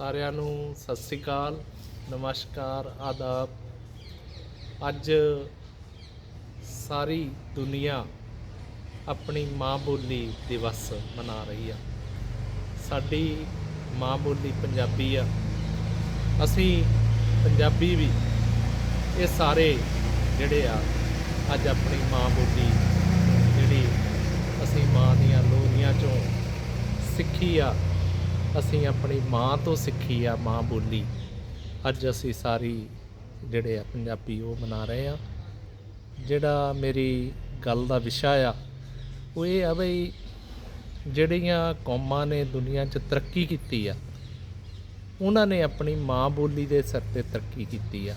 ਸਾਰਿਆਂ ਨੂੰ ਸਤਿ ਸ੍ਰੀ ਅਕਾਲ, ਨਮਸਕਾਰ, ਆਦਾਬ। ਅੱਜ ਸਾਰੀ ਦੁਨੀਆ ਆਪਣੀ ਮਾਂ ਬੋਲੀ ਦਿਵਸ ਮਨਾ ਰਹੀ ਆ। ਸਾਡੀ ਮਾਂ ਬੋਲੀ ਪੰਜਾਬੀ ਆ। ਅਸੀਂ ਪੰਜਾਬੀ ਵੀ ਇਹ ਸਾਰੇ ਜਿਹੜੇ ਆ, ਅੱਜ ਆਪਣੀ ਮਾਂ ਬੋਲੀ ਜਿਹੜੀ ਅਸੀਂ ਮਾਂ ਦੀਆਂ ਲੋਰੀਆਂ ਚੋਂ ਸਿੱਖੀ ਆ। ਅਸੀਂ ਆਪਣੀ ਮਾਂ ਤੋਂ ਸਿੱਖੀ ਆ, ਮਾਂ ਬੋਲੀ। ਅੱਜ ਅਸੀਂ ਸਾਰੀ ਜਿਹੜੇ ਆ ਪੰਜਾਬੀ ਉਹ ਮਨਾ ਰਹੇ ਆ। ਜਿਹੜਾ ਮੇਰੀ ਗੱਲ ਦਾ ਵਿਸ਼ਾ ਆ, ਉਹ ਇਹ ਆ ਬਈ ਜਿਹੜੀਆਂ ਕੌਮਾਂ ਨੇ ਦੁਨੀਆ 'ਚ ਤਰੱਕੀ ਕੀਤੀ ਆ, ਉਹਨਾਂ ਨੇ ਆਪਣੀ ਮਾਂ ਬੋਲੀ ਦੇ ਸਿਰ ਤੇ ਤਰੱਕੀ ਕੀਤੀ ਆ।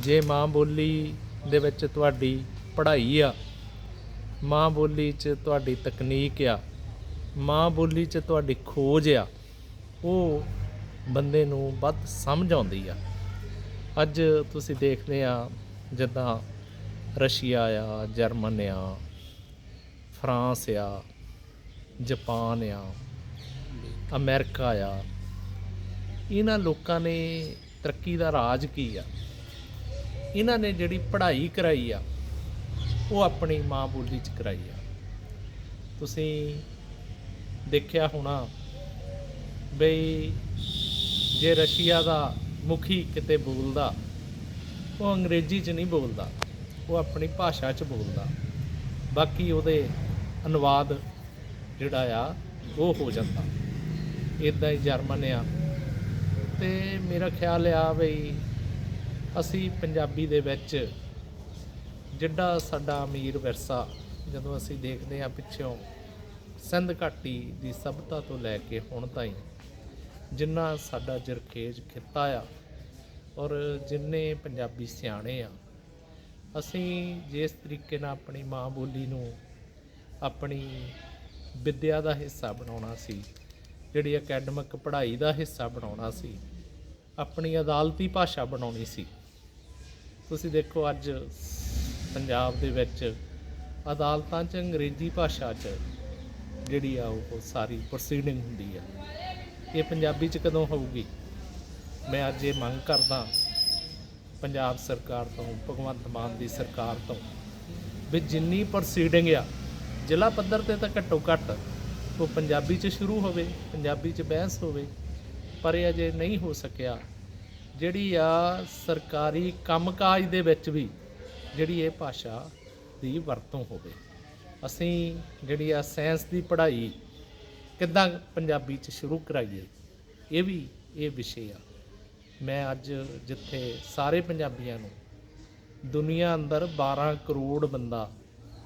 ਜੇ ਮਾਂ ਬੋਲੀ ਦੇ ਵਿੱਚ ਤੁਹਾਡੀ ਪੜ੍ਹਾਈ ਆ, ਮਾਂ ਬੋਲੀ 'ਚ ਤੁਹਾਡੀ ਤਕਨੀਕ ਆ ਮਾਂ ਬੋਲੀ 'ਚ ਤੁਹਾਡੀ ਖੋਜ ਆ, ਉਹ ਬੰਦੇ ਨੂੰ ਵੱਧ ਸਮਝ ਆਉਂਦੀ ਆ। ਅੱਜ ਤੁਸੀਂ ਦੇਖਦੇ ਆ, ਜਿੱਦਾਂ ਰਸ਼ੀਆ ਆ, ਜਰਮਨ ਆ, ਫਰਾਂਸ ਆ, ਜਾਪਾਨ ਆ, ਅਮਰੀਕਾ ਆ, ਇਹਨਾਂ ਲੋਕਾਂ ਨੇ ਤਰੱਕੀ ਦਾ ਰਾਜ ਕੀ ਆ? ਇਹਨਾਂ ਨੇ ਜਿਹੜੀ ਪੜ੍ਹਾਈ ਕਰਾਈ ਆ, ਉਹ ਆਪਣੀ ਮਾਂ ਬੋਲੀ 'ਚ ਕਰਾਈ ਆ। ਤੁਸੀਂ ਦੇਖਿਆ ਹੋਣਾ ਬਈ ਜੇ ਰਸ਼ੀਆ ਦਾ ਮੁਖੀ ਕਿਤੇ ਬੋਲਦਾ, ਉਹ ਅੰਗਰੇਜ਼ੀ 'ਚ ਨਹੀਂ ਬੋਲਦਾ, ਉਹ ਆਪਣੀ ਭਾਸ਼ਾ 'ਚ ਬੋਲਦਾ। ਬਾਕੀ ਉਹਦੇ ਅਨੁਵਾਦ ਜਿਹੜਾ ਆ, ਉਹ ਹੋ ਜਾਂਦਾ। ਇਦਾਂ ਹੀ ਜਰਮਨ ਆ। ਤੇ ਮੇਰਾ ਖਿਆਲ ਆ ਬਈ ਅਸੀਂ ਪੰਜਾਬੀ ਦੇ ਵਿੱਚ ਜਿੱਡਾ ਸਾਡਾ ਅਮੀਰ ਵਿਰਸਾ, ਜਦੋਂ ਅਸੀਂ ਦੇਖਦੇ ਹਾਂ ਪਿੱਛੋਂ ਸਿੰਧ ਘਾਟੀ ਦੀ ਸਭਤਾ ਤੋਂ ਲੈ ਕੇ ਹੁਣ ਤਾਈਂ ਜਿੰਨਾ ਸਾਡਾ ਜਰਖੇਜ ਖਿੱਤਾ ਆ ਔਰ ਜਿੰਨੇ ਪੰਜਾਬੀ ਸਿਆਣੇ ਆ, ਅਸੀਂ ਜਿਸ ਤਰੀਕੇ ਨਾਲ ਆਪਣੀ ਮਾਂ ਬੋਲੀ ਨੂੰ ਆਪਣੀ ਵਿੱਦਿਆ ਦਾ ਹਿੱਸਾ ਬਣਾਉਣਾ ਸੀ, ਜਿਹੜੀ ਅਕੈਡਮਿਕ ਪੜ੍ਹਾਈ ਦਾ ਹਿੱਸਾ ਬਣਾਉਣਾ ਸੀ, ਆਪਣੀ ਅਦਾਲਤੀ ਭਾਸ਼ਾ ਬਣਾਉਣੀ ਸੀ। ਤੁਸੀਂ ਦੇਖੋ ਅੱਜ ਪੰਜਾਬ ਦੇ ਵਿੱਚ ਅਦਾਲਤਾਂ 'ਚ ਅੰਗਰੇਜ਼ੀ ਭਾਸ਼ਾ 'ਚ ਜਿਹੜੀ ਆ ਉਹ ਸਾਰੀ ਪ੍ਰੋਸੀਡਿੰਗ ਹੁੰਦੀ ਆ। ਇਹ ਪੰਜਾਬੀ 'ਚ ਕਦੋਂ ਹੋਊਗੀ? ਮੈਂ ਅੱਜ ਇਹ ਮੰਗ ਕਰਦਾ ਪੰਜਾਬ ਸਰਕਾਰ ਤੋਂ, ਭਗਵੰਤ ਮਾਨ ਦੀ ਸਰਕਾਰ ਤੋਂ ਵੀ ਜਿੰਨੀ ਪ੍ਰੋਸੀਡਿੰਗ ਆ, ਜ਼ਿਲ੍ਹਾ ਪੱਧਰ ਤੇ ਤਾਂ ਘੱਟੋ ਘੱਟ ਉਹ ਪੰਜਾਬੀ 'ਚ ਸ਼ੁਰੂ ਹੋਵੇ, ਪੰਜਾਬੀ 'ਚ ਬਹਿਸ ਹੋਵੇ, ਪਰ ਇਹ ਅਜੇ ਨਹੀਂ ਹੋ ਸਕਿਆ। ਜਿਹੜੀ ਆ ਸਰਕਾਰੀ ਕੰਮਕਾਜ ਦੇ ਵਿੱਚ ਵੀ ਜਿਹੜੀ ਇਹ ਭਾਸ਼ਾ ਦੀ ਵਰਤੋਂ ਹੋਵੇ। ਅਸੀਂ ਜਿਹੜੀ ਆ ਸਾਇੰਸ ਦੀ ਪੜ੍ਹਾਈ ਕਿੱਦਾਂ ਪੰਜਾਬੀ 'ਚ ਸ਼ੁਰੂ ਕਰਾਈਏ, ਇਹ ਵੀ ਇਹ ਵਿਸ਼ੇ ਆ। ਮੈਂ ਅੱਜ ਜਿੱਥੇ ਸਾਰੇ ਪੰਜਾਬੀਆਂ ਨੂੰ ਦੁਨੀਆ ਅੰਦਰ 12 ਕਰੋੜ ਬੰਦਾ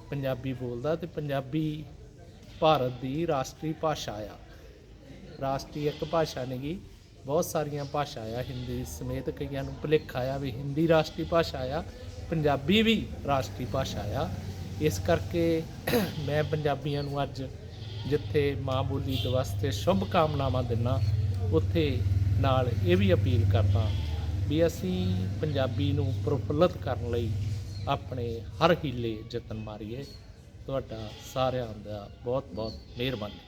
ਪੰਜਾਬੀ ਬੋਲਦਾ ਤੇ ਪੰਜਾਬੀ ਭਾਰਤ ਦੀ ਰਾਸ਼ਟਰੀ ਭਾਸ਼ਾ ਆ। ਰਾਸ਼ਟਰੀ ਇੱਕ ਭਾਸ਼ਾ ਨਹੀਂਗੀ ਬਹੁਤ ਸਾਰੀਆਂ ਭਾਸ਼ਾ ਆ। ਹਿੰਦੀ ਸਮੇਤ ਕਈਆਂ ਨੂੰ ਭੁਲੇਖਾ ਆ ਵੀ ਹਿੰਦੀ ਰਾਸ਼ਟਰੀ ਭਾਸ਼ਾ ਆ, ਪੰਜਾਬੀ ਵੀ ਰਾਸ਼ਟਰੀ ਭਾਸ਼ਾ ਆ। ਇਸ ਕਰਕੇ ਮੈਂ ਪੰਜਾਬੀਆਂ ਨੂੰ ਅੱਜ ਜਿੱਥੇ ਮਾਂ ਬੋਲੀ ਦਿਵਸ ਤੇ ਸ਼ੁਭ ਕਾਮਨਾਵਾਂ ਦਿੰਨਾ, ਉੱਥੇ ਨਾਲ ਇਹ ਵੀ ਅਪੀਲ ਕਰਦਾ ਵੀ ਅਸੀਂ ਪੰਜਾਬੀ ਨੂੰ ਪ੍ਰਫੁੱਲਤ ਕਰਨ ਲਈ ਆਪਣੇ ਹਰ ਹੀਲੇ ਯਤਨ ਮਾਰੀਏ। ਤੁਹਾਡਾ ਸਾਰਿਆਂ ਦਾ ਬਹੁਤ ਬਹੁਤ ਮਿਹਰਬਾਨੀ।